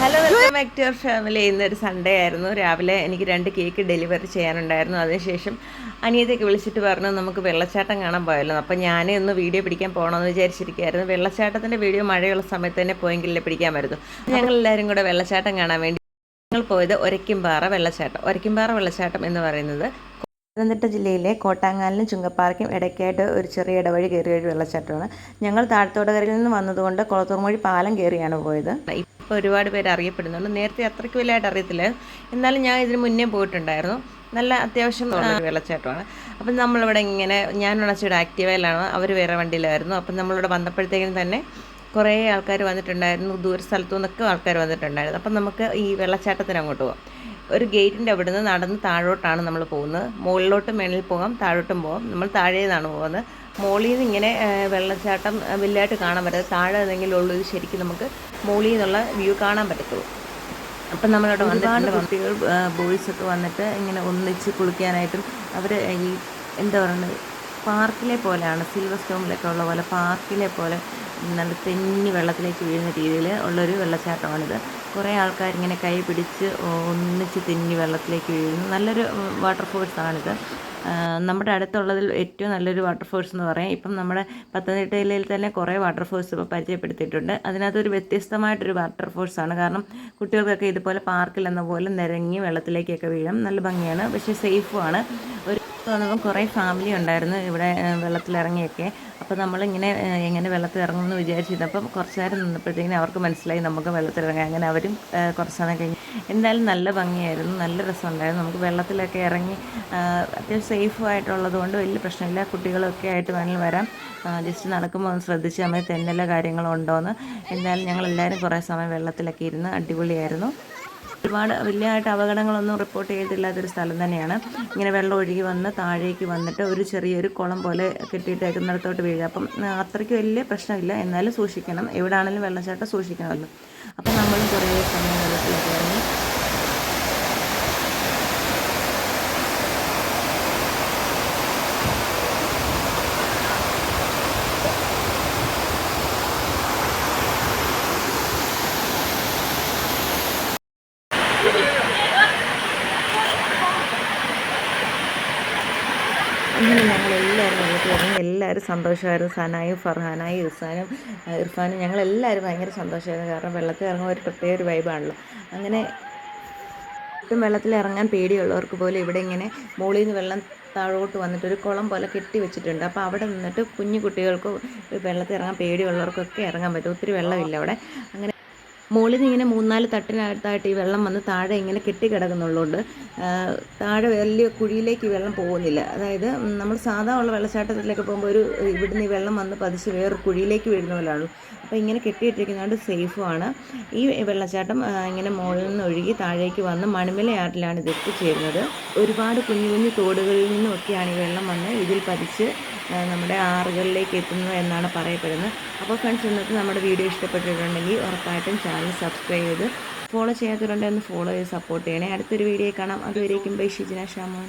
Hello welcome back to your family ഇന്നൊരു Sunday ആയിരുന്നു. രാവിലെ എനിക്ക് രണ്ട് കേക്ക് ഡെലിവറി ചെയ്യാനുണ്ടായിരുന്നു. അതിനുശേഷം അനിയത്തേക്ക് വിളിച്ചിട്ട് പറഞ്ഞു നമുക്ക് വെള്ളച്ചാട്ടം കാണാൻ പോയല്ലോ അപ്പം ഞാൻ ഒന്ന് വീഡിയോ പിടിക്കാൻ പോകണമെന്ന് വിചാരിച്ചിരിക്കുകയായിരുന്നു. വെള്ളച്ചാട്ടത്തിന്റെ വീഡിയോ മഴയുള്ള സമയത്ത് തന്നെ പോയെങ്കിലേ ഞങ്ങൾ എല്ലാവരും കൂടെ വെള്ളച്ചാട്ടം കാണാൻ വേണ്ടി ഞങ്ങൾ പോയത് ഒരയ്ക്കുംപാറ വെള്ളച്ചാട്ടം. ഒരയ്ക്കുംപാറ വെള്ളച്ചാട്ടം എന്ന് പറയുന്നത് പത്തനംതിട്ട ജില്ലയിലെ കോട്ടാങ്ങാലിനും ചുങ്കപ്പാറയ്ക്കും ഇടയ്ക്കായിട്ട് ഒരു ചെറിയ ഇടവഴി കയറിയ ഒരു വെള്ളച്ചാട്ടമാണ്. ഞങ്ങൾ താഴത്തോടകരയിൽ നിന്ന് വന്നതുകൊണ്ട് കുളത്തൂർമൊഴി പാലം കയറിയാണ് പോയത്. ഇപ്പോൾ ഒരുപാട് പേര് അറിയപ്പെടുന്നുണ്ട്. നേരത്തെ അത്രയ്ക്ക് വലുതായിട്ട് അറിയത്തില്ല. എന്നാലും ഞാൻ ഇതിന് മുന്നേ പോയിട്ടുണ്ടായിരുന്നു. നല്ല അത്യാവശ്യം വെള്ളച്ചാട്ടമാണ്. അപ്പം നമ്മളിവിടെ ഇങ്ങനെ ഞാൻ ഉണച്ചിവിടെ ആക്റ്റീവയിലാണ് അവർ വേറെ വണ്ടിയിലായിരുന്നു. അപ്പം നമ്മളിവിടെ വന്നപ്പോഴത്തേക്കും തന്നെ കുറേ ആൾക്കാർ വന്നിട്ടുണ്ടായിരുന്നു. ദൂര സ്ഥലത്തു നിന്നൊക്കെ ആൾക്കാർ വന്നിട്ടുണ്ടായിരുന്നു. അപ്പം നമുക്ക് ഈ വെള്ളച്ചാട്ടത്തിന് അങ്ങോട്ട് പോകാം ഒരു ഗേറ്റിന്റെ അവിടെ നിന്ന് നടന്ന് താഴോട്ടാണ് നമ്മൾ പോകുന്നത്. മുകളിലോട്ട് മേളിൽ പോകാം താഴോട്ടും പോകാം. നമ്മൾ താഴെ നിന്നാണ് പോകുന്നത്. മുകളിൽ നിന്ന് ഇങ്ങനെ വെള്ളച്ചാട്ടം വലുതായിട്ട് കാണാൻ പറ്റത്തില്ല താഴെ ഏതെങ്കിലും ഉള്ളൂ ഇത് ശരിക്കും നമുക്ക് മുകളിൽ നിന്നുള്ള വ്യൂ കാണാൻ പറ്റത്തുള്ളൂ. അപ്പം നമ്മളവിടെ വന്നിട്ടുണ്ട്. കുട്ടികൾ ബോയ്സൊക്കെ വന്നിട്ട് ഇങ്ങനെ ഒന്നിച്ച് കുളിക്കാനായിട്ടും അവർ ഈ എന്താ പറയുന്നത് പാർക്കിലെ പോലെയാണ് സിൽവർ സ്റ്റോമിലൊക്കെ ഉള്ള പോലെ പാർക്കിലെ പോലെ നല്ല തെന്നി വെള്ളത്തിലേക്ക് വീഴുന്ന രീതിയിൽ ഉള്ളൊരു വെള്ളച്ചാട്ടമാണിത്. കുറേ ആൾക്കാർ ഇങ്ങനെ കൈ പിടിച്ച് ഒന്നിച്ച് തെന്നി വെള്ളത്തിലേക്ക് വീഴുന്നു. നല്ലൊരു വാട്ടർ വാട്ടർഫോൾസാണിത് നമ്മുടെ അടുത്തുള്ളതിൽ ഏറ്റവും നല്ലൊരു വാട്ടർ വാട്ടർഫോൾസ് എന്ന് പറയാം. ഇപ്പം നമ്മുടെ പത്തനംതിട്ട ജില്ലയിൽ തന്നെ കുറേ വാട്ടർ വാട്ടർഫോൾസ് ഇപ്പോൾ പരിചയപ്പെടുത്തിയിട്ടുണ്ട്. അതിനകത്തൊരു വ്യത്യസ്തമായിട്ടൊരു വാട്ടർ ഫോഴ്സാണ് കാരണം കുട്ടികൾക്കൊക്കെ ഇതുപോലെ പാർക്കിൽ എന്ന പോലെ നിരങ്ങി വെള്ളത്തിലേക്കൊക്കെ വീഴും. നല്ല ഭംഗിയാണ്. പക്ഷേ സേഫുമാണ് ഒരു വന്നപ്പോൾ കുറേ ഫാമിലി ഉണ്ടായിരുന്നു ഇവിടെ വെള്ളത്തിലിറങ്ങിയൊക്കെ. അപ്പോൾ നമ്മളിങ്ങനെ എങ്ങനെ വെള്ളത്തിൽ ഇറങ്ങുമെന്ന് വിചാരിച്ചിരുന്നപ്പം കുറച്ച് നേരം നിന്നപ്പോഴത്തേക്കിനും അവർക്ക് മനസ്സിലായി നമുക്ക് വെള്ളത്തിലിറങ്ങാം അങ്ങനെ അവരും കുറച്ച് നേരം കഴിഞ്ഞ്. എന്തായാലും നല്ല ഭംഗിയായിരുന്നു നല്ല രസമുണ്ടായിരുന്നു. നമുക്ക് വെള്ളത്തിലൊക്കെ ഇറങ്ങി അത്യാവശ്യം സേഫ് ആയിട്ടുള്ളത് കൊണ്ട് വലിയ പ്രശ്നമില്ല. കുട്ടികളൊക്കെ ആയിട്ട് വേണമെങ്കിൽ വരാം. ജസ്റ്റ് നടക്കുമ്പോൾ ഒന്ന് ശ്രദ്ധിച്ച് നമ്മൾ കാര്യങ്ങളും ഉണ്ടോയെന്ന് എന്തായാലും ഞങ്ങളെല്ലാവരും കുറേ സമയം വെള്ളത്തിലൊക്കെ ഇരുന്ന് അടിപൊളിയായിരുന്നു. ഒരുപാട് വലിയതായിട്ട് അപകടങ്ങളൊന്നും റിപ്പോർട്ട് ചെയ്തില്ലാത്തൊരു സ്ഥലം തന്നെയാണ്. ഇങ്ങനെ വെള്ളം ഒഴുകി വന്ന് താഴേക്ക് വന്നിട്ട് ഒരു ചെറിയൊരു കുളം പോലെ കെട്ടിയിട്ടേക്കുന്നിടത്തോട്ട് വീഴുക. അപ്പം അത്രയ്ക്ക് വലിയ പ്രശ്നമില്ല. എന്നാലും സൂക്ഷിക്കണം. എവിടെയാണെങ്കിലും വെള്ളച്ചാട്ടം സൂക്ഷിക്കണമല്ലോ. അപ്പം നമ്മൾ കുറേ സമയം വെള്ളത്തിലൊക്കെ ഇറങ്ങി. അങ്ങനെ ഞങ്ങളെല്ലാവരും വീട്ടിൽ ഇറങ്ങി എല്ലാവരും സന്തോഷമായിരുന്നു. സനായും ഫർഹാനായും ഇർഫാനും ഇർഫാനും ഞങ്ങളെല്ലാവരും ഭയങ്കര സന്തോഷമായിരുന്നു. കാരണം വെള്ളത്തിൽ ഇറങ്ങുമ്പോൾ ഒരു പ്രത്യേക ഒരു വൈബാണല്ലോ അങ്ങനെ ഒട്ടും വെള്ളത്തിൽ ഇറങ്ങാൻ പേടിയുള്ളവർക്ക് പോലും ഇവിടെ ഇങ്ങനെ മുകളിൽ നിന്ന് വെള്ളം താഴോട്ട് വന്നിട്ട് ഒരു കുളം പോലെ കെട്ടി വെച്ചിട്ടുണ്ട്. അപ്പോൾ അവിടെ നിന്നിട്ട് കുഞ്ഞു കുട്ടികൾക്ക് വെള്ളത്തിൽ ഇറങ്ങാൻ പേടിയുള്ളവർക്കൊക്കെ ഇറങ്ങാൻ പറ്റും. ഒത്തിരി വെള്ളമില്ല അവിടെ. അങ്ങനെ മുകളിൽ നിന്ന് ഇങ്ങനെ മൂന്നാൽ തട്ടിനകത്തായിട്ട് ഈ വെള്ളം വന്ന് താഴെ ഇങ്ങനെ കെട്ടിക്കിടക്കുന്നുള്ളതുകൊണ്ട് താഴെ വലിയ കുഴിയിലേക്ക് വെള്ളം പോകുന്നില്ല. അതായത് നമ്മൾ സാധാ ഉള്ള വെള്ളച്ചാട്ടത്തിലേക്ക് പോകുമ്പോൾ ഒരു ഇവിടുന്ന് ഈ വെള്ളം വന്ന് പതിച്ച് വേറെ കുഴിയിലേക്ക് വീഴുന്ന പോലെയാണ് അപ്പോൾ ഇങ്ങനെ കെട്ടിയിട്ടിരിക്കുന്നതുകൊണ്ട് സേഫുമാണ് ഈ വെള്ളച്ചാട്ടം ഇങ്ങനെ മുകളിൽ നിന്ന് ഒഴുകി താഴേക്ക് വന്ന് മണിമലയാറിലാണ് ഇത് എത്തിച്ചേരുന്നത്. ഒരുപാട് കുഞ്ഞു കുഞ്ഞു തോടുകളിൽ നിന്നൊക്കെയാണ് ഈ വെള്ളം വന്ന് ഇതിൽ പതിച്ച് നമ്മുടെ ആറുകളിലേക്ക് എത്തുന്നു എന്നാണ് പറയപ്പെടുന്നത്. അപ്പോൾ ഫ്രണ്ട്സ് ഇന്നത്തെ നമ്മുടെ വീഡിയോ ഇഷ്ടപ്പെട്ടിട്ടുണ്ടെങ്കിൽ ഉറപ്പായിട്ടും ചാനൽ സബ്സ്ക്രൈബ് ചെയ്ത് ഫോളോ ചെയ്യാത്തവരുണ്ടെങ്കിൽ ഫോളോ ചെയ്ത് സപ്പോർട്ട് ചെയ്യണേ. അടുത്തൊരു വീഡിയോ കാണാം. അതുവരേക്കും ബൈ ഷിജിന ഷാമോൻ.